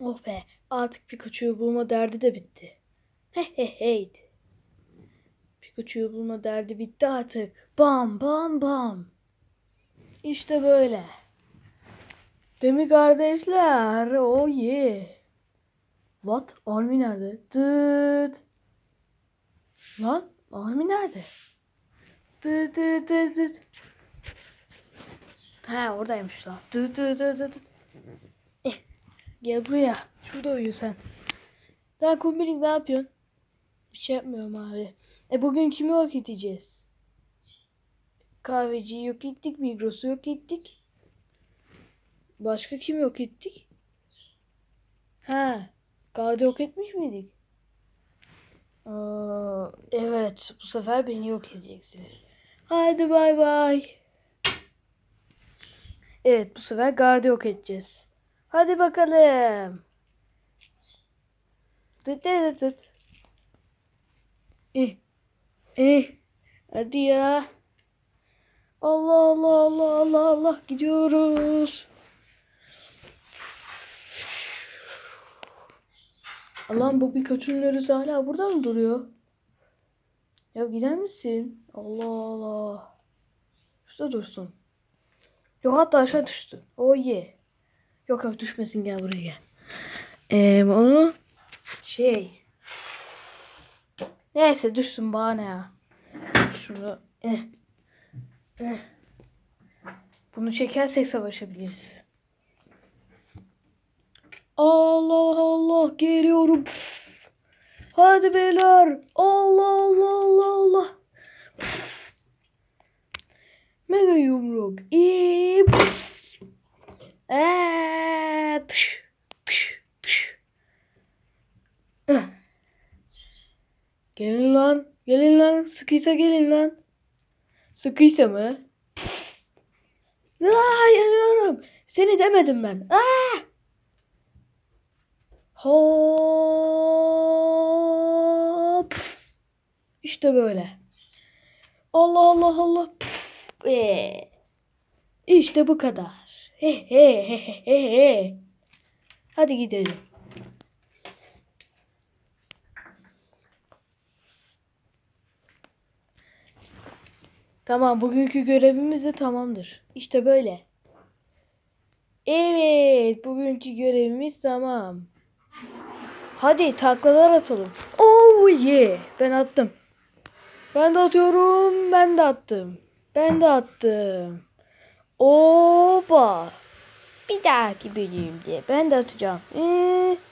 Oh be artık Pikachu'yu bulma derdi de bitti. He he hey. Pikachu'yu bulma derdi bitti artık. Bam bam bam. İşte böyle. Değil mi kardeşler? Oh yeah. What? Army nerede? Dıt. Lan Army nerede? Dıt dıt dıt dıt. He oradaymış lan. Dıt dıt dıt dıt. Gel buraya. Şurada uyu sen. Daha kumbilik ne yapıyorsun? Bir şey yapmıyorum abi. E bugün kimi yok edeceğiz? Kahveciyi yok ettik. Migros'u yok ettik. Başka kim yok ettik? Ha, Gardı yok etmiş miydik? Aa, evet, bu sefer beni yok edeceksiniz. Haydi bay bay. Evet, bu sefer gardı yok edeceğiz. Hadi bakalım. Dıt dıt dıt. Eh, eh. Hadi ya. Allah Allah Allah Allah Allah gidiyoruz. Allah'ım bu Pikachu'nun örüsü hala burada mı duruyor? Ya gider misin? Allah Allah. Şurada dursun. Yok hatta aşağı düştü. O ye. Yok yok düşmesin gel buraya gel. Ee, onu şey. Neyse düşsün bana ya. Şunu eh. Eh. Bunu çekersek savaşabiliriz. Allah Allah geliyorum. Hadi beyler. Allah Allah Allah Allah. Gelin lan. Gelin lan. Sıkıysa gelin lan. Sıkıysa mı? Aa, yanıyorum. Seni demedim ben. Aa! Hop. İşte böyle. Allah Allah Allah. Ee. İşte bu kadar. He he he he he. Hadi gidelim. Tamam bugünkü görevimiz de tamamdır. İşte böyle. Evet bugünkü görevimiz tamam. Hadi taklalar atalım. Oh yeah. Ben attım. Ben de atıyorum. Ben de attım. Ben de attım. Oba. Bir dahaki bölümde ben de atacağım. Ee.